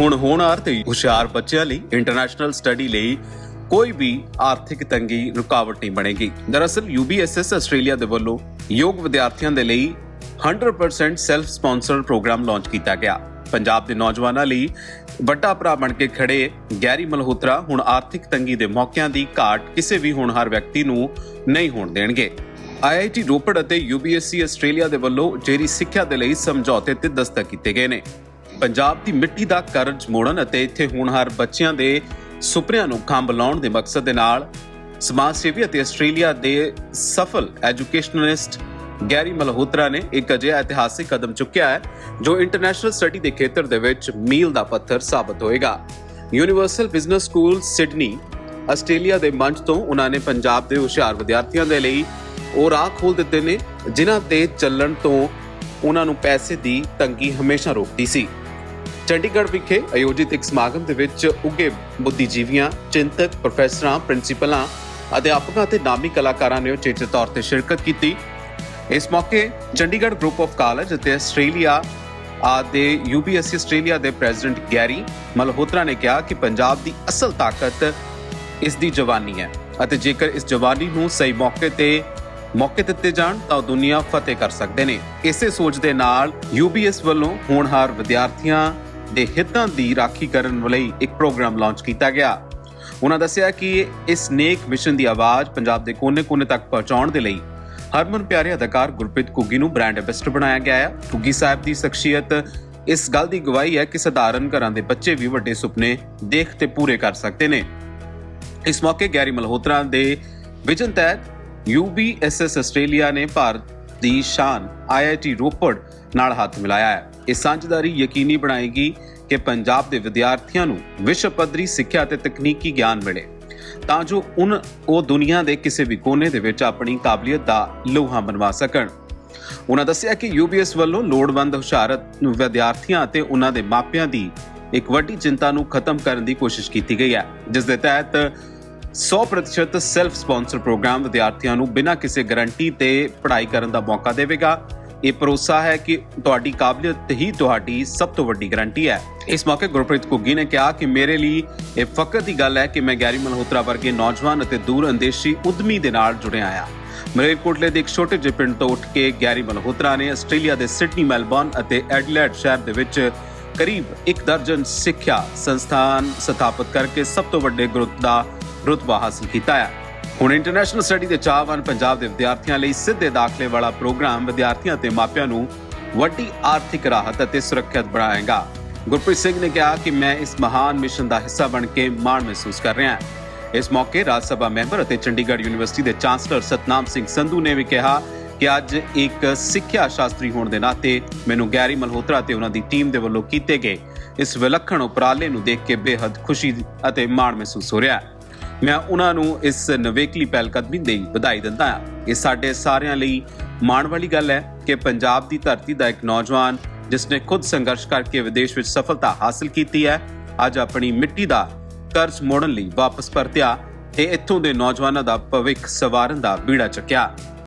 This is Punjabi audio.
ਹੁਣ ਹੋਣਹਾਰ ਤੇ ਹੁਸ਼ਿਆਰ ਬੱਚਿਆਂ ਲਈ ਇੰਟਰਨੈਸ਼ਨਲ ਸਟੱਡੀ ਲਈ ਕੋਈ ਵੀ ਆਰਥਿਕ ਤੰਗੀ, ਰੁਕਾਵਟ ਨਹੀਂ ਬਣੇਗੀ। ਦਰਅਸਲ ਯੂਬੀਐਸਐਸ ਆਸਟ੍ਰੇਲੀਆ ਦੇ ਵੱਲੋਂ ਯੋਗ ਵਿਦਿਆਰਥੀਆਂ ਦੇ ਲਈ 100% ਸੈਲਫ ਸਪਾਂਸਰਡ ਪ੍ਰੋਗਰਾਮ ਲਾਂਚ ਕੀਤਾ ਗਿਆ। ਪੰਜਾਬ ਦੇ ਨੌਜਵਾਨਾਂ ਲਈ ਵੱਡਾ ਭਰਾ ਬਣ ਕੇ ਖੜੇ ਗੈਰੀ ਮਲਹੋਤਰਾ ਹੁਣ ਆਰਥਿਕ ਤੰਗੀ ਦੇ ਮੌਕਿਆਂ ਦੀ ਘਾਟ ਕਿਸੇ ਵੀ ਹੋਣਹਾਰ ਵਿਅਕਤੀ ਨੂੰ ਨਹੀਂ ਹੋਣ ਦੇਣਗੇ। ਆਈਆਈਟੀ ਰੋਪੜ ਅਤੇ ਯੂਬੀਐਸਸੀ ਆਸਟ੍ਰੇਲੀਆ ਦੇ ਵੱਲੋਂ ਜੇਰੀ ਸਿੱਖਿਆ ਦੇ ਲਈ ਸਮਝੌਤੇ ਤੇ ਦਸਤਕ ਕੀਤੇ ਗਏ ਨੇ। ਪੰਜਾਬ ਦੀ ਮਿੱਟੀ ਦਾ ਕਰਜ਼ ਮੋੜਨ ਅਤੇ ਇੱਥੇ ਹੋਣਹਾਰ ਬੱਚਿਆਂ ਦੇ ਸੁਪਨਿਆਂ ਨੂੰ ਖੰਭ ਲਾਉਣ ਦੇ ਮਕਸਦ ਦੇ ਨਾਲ ਸਮਾਜ ਸੇਵੀ ਅਤੇ ਆਸਟ੍ਰੇਲੀਆ ਦੇ ਸਫਲ ਐਜੂਕੇਸ਼ਨਲਿਸਟ ਗੈਰੀ ਮਲਹੋਤਰਾ ਨੇ ਇੱਕ ਅਜਿਹਾ ਇਤਿਹਾਸਿਕ ਕਦਮ ਚੁੱਕਿਆ ਹੈ, ਜੋ ਇੰਟਰਨੈਸ਼ਨਲ ਸਟੱਡੀ ਦੇ ਖੇਤਰ ਦੇ ਵਿੱਚ ਮੀਲ ਦਾ ਪੱਥਰ ਸਾਬਤ ਹੋਏਗਾ। Universal Business School Sydney, Australia ਦੇ ਮੰਚ ਤੋਂ ਉਹਨਾਂ ਨੇ ਪੰਜਾਬ ਦੇ ਹੁਸ਼ਿਆਰ ਵਿਦਿਆਰਥੀਆਂ ਦੇ ਲਈ ਉਹ ਰਾਹ ਖੋਲ ਦਿੱਤੇ ਨੇ, ਜਿਨ੍ਹਾਂ ਤੇ ਚੱਲਣ ਤੋਂ ਉਹਨਾਂ ਨੂੰ ਪੈਸੇ ਦੀ ਤੰਗੀ ਹਮੇਸ਼ਾ ਰੋਕਦੀ ਸੀ। ਚੰਡੀਗੜ੍ਹ ਵਿਖੇ ਆਯੋਜਿਤ ਇੱਕ ਸਮਾਗਮ ਦੇ ਵਿੱਚ ਉੱਗੇ ਬੁੱਧੀਜੀਵੀਆਂ, ਚਿੰਤਕ ਪ੍ਰੋਫੈਸਰਾਂ, ਪ੍ਰਿੰਸੀਪਲਾਂ, ਅਧਿਆਪਕਾਂ ਅਤੇ ਨਾਮੀ ਕਲਾਕਾਰਾਂ ਨੇ ਉਚੇਚੇ ਤੌਰ ਤੇ ਸ਼ਿਰਕਤ ਕੀਤੀ। ਇਸ ਮੌਕੇ ਚੰਡੀਗੜ੍ਹ ਗਰੁੱਪ ਆਫ ਕਾਲਜ ਅਤੇ ਆਸਟ੍ਰੇਲੀਆ ਆ ਦੇ ਯੂਬੀਐਸਸੀ ਆਸਟ੍ਰੇਲੀਆ ਦੇ ਪ੍ਰੈਜ਼ੀਡੈਂਟ ਗੈਰੀ ਮਲਹੋਤਰਾ ਨੇ ਕਿਹਾ ਕਿ ਪੰਜਾਬ ਦੀ ਅਸਲ ਤਾਕਤ ਇਸ ਦੀ ਜਵਾਨੀ ਹੈ ਅਤੇ ਜੇਕਰ ਇਸ ਜਵਾਨੀ ਨੂੰ ਸਹੀ ਮੌਕੇ ਤੇ, ਮੌਕੇ ਦਿੱਤੇ ਜਾਣ ਤਾਂ ਉਹ ਦੁਨੀਆ ਫਤਿਹ ਕਰ ਸਕਦੇ ਨੇ। ਇਸੇ ਸੋਚ ਦੇ ਨਾਲ ਯੂਬੀਐਸ ਵੱਲੋਂ ਹੋਣਹਾਰ ਵਿਦਿਆਰਥੀਆਂ ਦੇ ਹਿੱਤਾਂ ਦੀ ਰਾਖੀ ਕਰਨ ਲਈ ਇੱਕ ਪ੍ਰੋਗਰਾਮ ਲਾਂਚ ਕੀਤਾ ਗਿਆ। ਉਹਨਾਂ ਦੱਸਿਆ ਕਿ ਇਸ ਨੇਕ ਮਿਸ਼ਨ ਦੀ ਆਵਾਜ਼ ਪੰਜਾਬ ਦੇ ਕੋਨੇ-ਕੋਨੇ ਤੱਕ ਪਹੁੰਚਾਉਣ ਦੇ ਲਈ ਹਰਮਨ ਪਿਆਰੇ ਅਦਾਕਾਰ ਗੁਰਪ੍ਰੀਤ ਕੁੱਗੀ ਨੂੰ ਬ੍ਰਾਂਡ ਐਂਬੈਸਡਰ ਬਣਾਇਆ ਗਿਆ ਹੈ ਕੁੱਗੀ ਸਾਹਿਬ ਦੀ ਸ਼ਖਸੀਅਤ ਇਸ ਗੱਲ ਦੀ ਗਵਾਹੀ ਹੈ ਕਿ ਸਧਾਰਨ ਘਰਾਂ ਦੇ ਬੱਚੇ ਵੀ ਵੱਡੇ ਸੁਪਨੇ ਦੇਖ ਤੇ ਪੂਰੇ ਕਰ ਸਕਦੇ ਨੇ। ਇਸ ਮੌਕੇ ਗੈਰੀ ਮਲਹੋਤਰਾ ਦੇ ਵਿਜਨ ਤਹਿਤ ਯੂਬੀਐਸਐਸ ਆਸਟ੍ਰੇਲੀਆ ਨੇ ਭਾਰਤ ਦੀ ਸ਼ਾਨ ਆਈਆਈਟੀ ਰੋਪੜ ਨਾਲ ਹੱਥ ਮਿਲਾਇਆ ਹੈ। ਇਹ ਸਾਂਝੇਦਾਰੀ ਯਕੀਨੀ ਬਣਾਏਗੀ ਕਿ ਪੰਜਾਬ ਦੇ ਵਿਦਿਆਰਥੀਆਂ ਨੂੰ ਵਿਸ਼ਵ ਪੱਧਰੀ ਸਿੱਖਿਆ ਅਤੇ ਤਕਨੀਕੀ ਗਿਆਨ ਮਿਲੇ। ਤਾਂ ਜੋ ਉਨ ਉਹ ਦੁਨੀਆ ਦੇ ਕਿਸੇ ਵੀ ਕੋਨੇ ਦੇ ਵਿੱਚ ਆਪਣੀ ਕਾਬਲੀਅਤ ਦਾ ਲੋਹਾ ਬਣਵਾ ਸਕਣ। ਉਹਨਾਂ ਦੱਸਿਆ ਕਿ ਯੂਬੀਐਸ ਵੱਲੋਂ ਲੋੜਵੰਦ ਹੁਸ਼ਿਆਰ ਵਿਦਿਆਰਥੀਆਂ ਅਤੇ ਉਹਨਾਂ ਦੇ ਮਾਪਿਆਂ ਦੀ ਇੱਕ ਵੱਡੀ ਚਿੰਤਾ ਨੂੰ ਖਤਮ ਕਰਨ ਦੀ ਕੋਸ਼ਿਸ਼ ਕੀਤੀ ਗਈ ਹੈ। ਜਿਸ ਦੇ ਤਹਿਤ 100% ਸੈਲਫ ਸਪਾਂਸਰ ਪ੍ਰੋਗਰਾਮ ਵਿਦਿਆਰਥੀਆਂ ਨੂੰ ਬਿਨਾਂ ਕਿਸੇ ਗਾਰੰਟੀ ਤੇ ਪੜ੍ਹਾਈ ਕਰਨ ਦਾ ਮੌਕਾ ਦੇਵੇਗਾ। ਇਹ ਭਰੋਸਾ ਹੈ ਕਿ ਤੁਹਾਡੀ ਕਾਬਲੀਅਤ ਹੀ ਤੁਹਾਡੀ ਸਭ ਤੋਂ ਵੱਡੀ ਗਾਰੰਟੀ ਹੈ। ਇਸ ਮੌਕੇ ਗੁਰਪ੍ਰੀਤ ਕੁੱਗੀ ਨੇ ਕਿਹਾ ਕਿ ਮੇਰੇ ਲਈ ਇਹ ਫਕਰ ਦੀ ਗੱਲ ਹੈ ਕਿ ਮੈਂ ਗੈਰੀ ਮਲਹੋਤਰਾ ਵਰਗੇ ਨੌਜਵਾਨ ਅਤੇ ਦੂਰ ਅੰਦੇਸ਼ੀ ਉਦਮੀ ਦੇ ਨਾਲ ਜੁੜਿਆ ਆ ਮਲੇਰਕੋਟਲੇ ਦੇ ਇੱਕ ਛੋਟੇ ਜਿਹੇ ਪਿੰਡ ਤੋਂ ਉੱਠ ਕੇ ਗੈਰੀ ਮਲਹੋਤਰਾ ਨੇ ਆਸਟ੍ਰੇਲੀਆ ਦੇ ਸਿਡਨੀ ਮੈਲਬੌਰਨ ਅਤੇ ਐਡਲੇਡ ਸ਼ਹਿਰ ਦੇ ਵਿੱਚ ਕਰੀਬ ਇੱਕ ਦਰਜਨ ਸਿੱਖਿਆ ਸੰਸਥਾਨ ਸਥਾਪਿਤ ਕਰਕੇ ਸਭ ਤੋਂ ਵੱਡੇ ਗਰੁੱਪ ਦਾ ਰੁਤਬਾ ਹਾਸਲ ਕੀਤਾ ਹੈ। ਹੁਣ ਇੰਟਰਨੈਸ਼ਨਲ ਸਟੱਡੀ ਦੇ ਚਾਹਵਾਨ ਪੰਜਾਬ ਦੇ ਵਿਦਿਆਰਥੀਆਂ ਲਈ ਸਿੱਧੇ ਦਾਖਲੇ ਵਾਲਾ ਪ੍ਰੋਗਰਾਮ ਵਿਦਿਆਰਥੀਆਂ ਤੇ ਮਾਪਿਆਂ ਨੂੰ ਵੱਡੀ ਆਰਥਿਕ ਰਾਹਤ ਅਤੇ ਸੁਰੱਖਿਅਤ ਬਣਾਏਗਾ। ਗੁਰਪ੍ਰੀਤ ਸਿੰਘ ਨੇ ਕਿਹਾ ਕਿ ਮੈਂ ਇਸ ਮਹਾਨ ਮਿਸ਼ਨ ਦਾ ਹਿੱਸਾ ਬਣ ਕੇ ਮਾਣ ਮਹਿਸੂਸ ਕਰ ਰਿਹਾ ਹਾਂ। ਇਸ ਮੌਕੇ ਰਾਜ ਸਭਾ ਮੈਂਬਰ ਅਤੇ ਚੰਡੀਗੜ੍ਹ ਯੂਨੀਵਰਸਿਟੀ ਦੇ ਚਾਂਸਲਰ ਸਤਨਾਮ ਸਿੰਘ ਸੰਧੂ ਨੇ ਵੀ ਕਿਹਾ ਕਿ ਅੱਜ ਇੱਕ ਸਿੱਖਿਆ ਸ਼ਾਸਤਰੀ ਹੋਣ ਦੇ ਨਾਤੇ ਮੈਨੂੰ ਗੈਰੀ ਮਲਹੋਤਰਾ ਤੇ ਉਹਨਾਂ ਦੀ ਟੀਮ ਦੇ ਵੱਲੋਂ ਕੀਤੇ ਗਏ ਇਸ ਵਿਲੱਖਣ ਉਪਰਾਲੇ ਨੂੰ ਦੇਖ ਕੇ ਬੇहद ਖੁਸ਼ੀ ਅਤੇ ਮਾਣ ਮਹਿਸੂਸ ਹੋ ਰਿਹਾ ਹੈ। ਮੈਂ ਉਹਨਾਂ ਨੂੰ ਇਸ ਨਵੇਕਲੀ ਪਹਿਲਕਦਮੀ ਲਈ ਵਧਾਈ ਦਿੰਦਾ ਹਾਂ। ਇਹ ਸਾਡੇ ਸਾਰਿਆਂ ਲਈ ਮਾਣ ਵਾਲੀ ਗੱਲ ਹੈ ਕਿ ਪੰਜਾਬ ਦੀ ਧਰਤੀ ਦਾ ਇੱਕ ਨੌਜਵਾਨ, ਜਿਸ ਨੇ ਖੁਦ ਸੰਘਰਸ਼ ਕਰਕੇ ਵਿਦੇਸ਼ ਵਿੱਚ ਸਫਲਤਾ ਹਾਸਲ ਕੀਤੀ ਹੈ, ਅੱਜ ਆਪਣੀ ਮਿੱਟੀ ਦਾ ਕਰਜ਼ ਮੋੜਨ ਲਈ ਵਾਪਸ ਪਰਤਿਆ ਤੇ ਇੱਥੋਂ ਦੇ ਨੌਜਵਾਨਾਂ ਦਾ ਭਵਿੱਖ ਸਵਾਰਨ ਦਾ ਬੀੜਾ ਚੱਕਿਆ।